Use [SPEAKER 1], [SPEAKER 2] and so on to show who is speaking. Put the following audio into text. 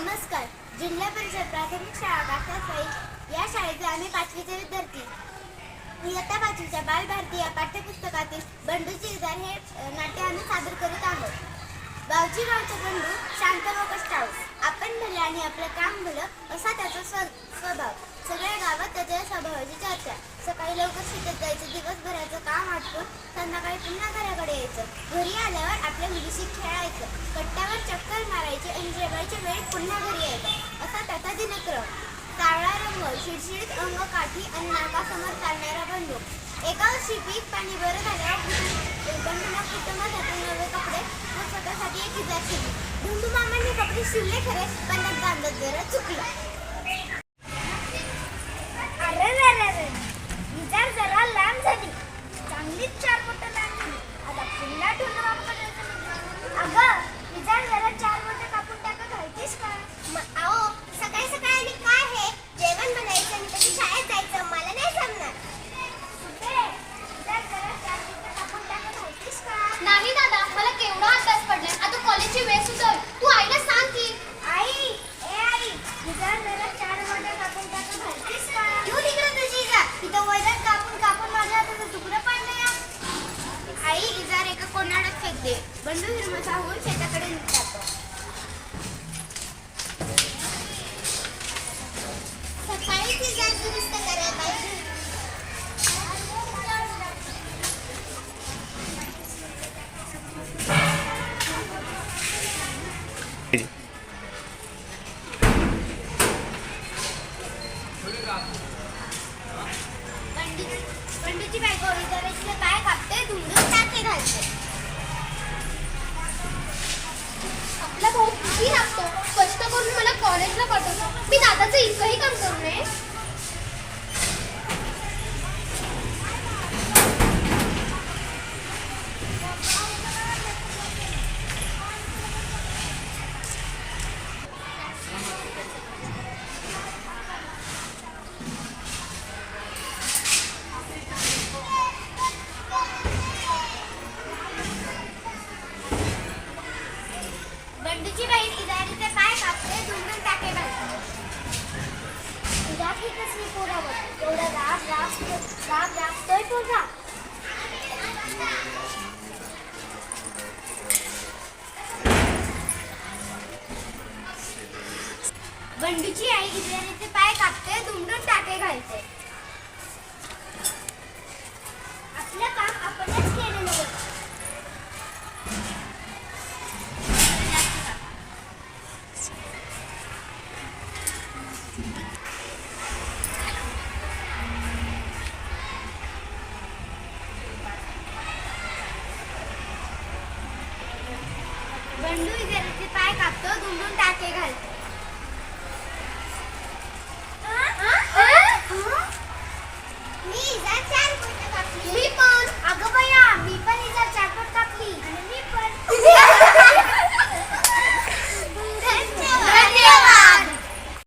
[SPEAKER 1] नमस्कार. जिल्हा परिषद प्राथमिक शाळा कासासाई या शाळेचे आम्ही पाचवीचे विद्यार्थी. इयत्ता पाचवीच्या बालभारती या पाठ्यपुस्तकातील बंडूची चिरदार हे नाट्य आम्ही सादर करीत आहोत. गावची गावचे बंडू शांत व कष्टाळू. आपण भले आणि आपलं काम भलं असा त्याचा स्व स्वभाव. सगळ्या करायच्या सकाळी लवकर शेतात जायचं दिवसभराचं काम आटपून संध्याकाळी पुन्हा घराकडे यायचं. घरी आल्यावर आपल्या मुलीशी खेळायचं. कट्ट्यावर चक्कर मारायची आणि जेवायच्या वेळेत पुन्हा घरी यायचं. असा त्याचा दिनक्रम काळा रंग शिडशिडीत अंग काठी आणि नाकासमोर चालणारा बंडू. एका वर्षी पीक पाणी बरं झाल्यावर बंडूला कुटुंबासाठी नवे कपडे व स्वतःसाठी एक इजार शिवली. धुंदू मामांनी कपडे शिवले खरे पण त्यात बांधत जरा चुकलं. कोणाडात फेकते बंडू हिरमत होऊन शेताकडे जातो. सकाळी ती जात दुरुस्त करायला पाहिजे. पंडित
[SPEAKER 2] पंडितजी करतो कष्ट करून मला कॉलेजला पाठवतो. मी दादाचं इतकंही काम करू नये.
[SPEAKER 1] तुझा की कसली पोरावर. एवढा राब राब राब राबतोय पोरा बंडूची आई इदारीचे पाय कापते धुंडून टाके घालते बंडू इजारीचे पाय कापतो धुंडून टाके घालतो